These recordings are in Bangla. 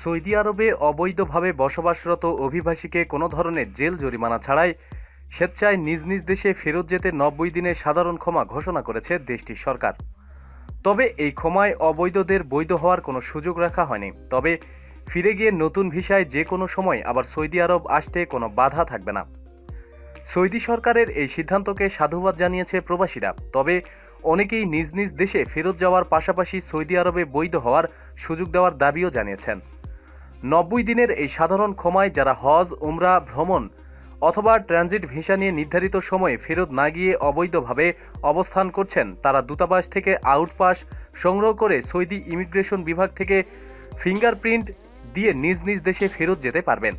সৌদি আরবে অবৈধভাবে বসবাসরত অভিবাসীকে কোনো ধরনের জেল জরিমানা ছাড়াই স্বেচ্ছায় নিজ নিজ দেশে ফেরত যেতে নব্বই দিনের সাধারণ ক্ষমা ঘোষণা করেছে দেশটির সরকার। তবে এই ক্ষমায় অবৈধদের বৈধ হওয়ার কোনো সুযোগ রাখা হয়নি। তবে ফিরে গিয়ে নতুন ভিসায় যে কোনো সময় আবার সৌদি আরব আসতে কোনো বাধা থাকবে না। সৌদি সরকারের এই সিদ্ধান্তকে সাধুবাদ জানিয়েছে প্রবাসীরা। তবে অনেকেই নিজ নিজ দেশে ফেরত যাওয়ার পাশাপাশি সৌদি আরবে বৈধ হওয়ার সুযোগ দেওয়ার দাবিও জানিয়েছেন। নব্বই দিনের এই সাধারণ ক্ষমায় যারা হজ, উমরা, ভ্রমণ অথবা ট্রানজিট ভিসা নিয়ে নির্ধারিত সময়ে ফেরত না গিয়ে অবৈধভাবে অবস্থান করছেন, তারা দূতাবাস থেকে আউটপাস সংগ্রহ করে সৌদি ইমিগ্রেশন বিভাগ থেকে ফিঙ্গারপ্রিন্ট দিয়ে নিজ নিজ দেশে ফেরত যেতে পারবেন।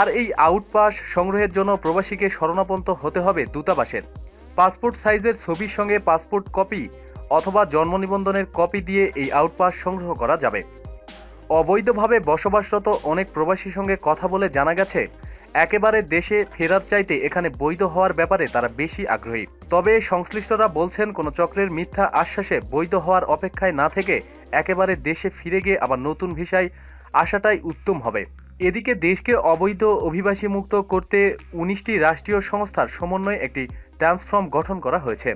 আর এই আউটপাস সংগ্রহের জন্য প্রবাসীকে শরণাপন্ন হতে হবে দূতাবাসের। পাসপোর্ট সাইজের ছবির সঙ্গে পাসপোর্ট কপি অথবা জন্ম নিবন্ধনের কপি দিয়ে এই আউটপাস সংগ্রহ করা যাবে। অবৈধভাবে বসবাসরত অনেক প্রবাসীর সঙ্গে কথা বলে জানা গেছে, একেবারে দেশে ফেরার চাইতে এখানে বৈধ হওয়ার ব্যাপারে তারা বেশি আগ্রহী। তবে সংশ্লিষ্টরা বলছেন, কোনো চক্রের মিথ্যা আশ্বাসে বৈধ হওয়ার অপেক্ষায় না থেকে একেবারে দেশে ফিরে গিয়ে আবার নতুন ভিসায় আসাটাই উত্তম হবে। এদিকে দেশকে অবৈধ অভিবাসী মুক্ত করতে উনিশটি রাষ্ট্রীয় সংস্থার সমন্বয়ে একটি ট্রান্সফর্ম গঠন করা হয়েছে।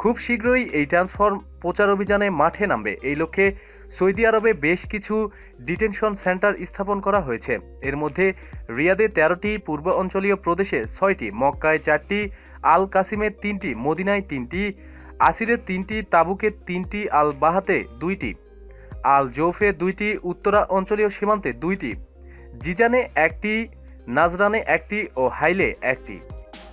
খুব শীঘ্রই এই ট্রান্সফর্ম প্রচার অভিযানে মাঠে নামবে। এই লক্ষ্যে সৌদি আরবে বেশ কিছু ডিটেনশন সেন্টার স্থাপন করা হয়েছে। এর মধ্যে রিয়াদে তেরোটি, পূর্ব অঞ্চলীয় প্রদেশে ছয়টি, মক্কায় চারটি, আল কাসিমে তিনটি, মদিনায় তিনটি, আসিরে তিনটি, তাবুকে তিনটি, আল বাহাতে দুইটি, আল জৌফে দুইটি, উত্তরা অঞ্চলীয় সীমান্তে দুইটি, জিজানে একটি, নাজরানে একটি ও হাইলে একটি।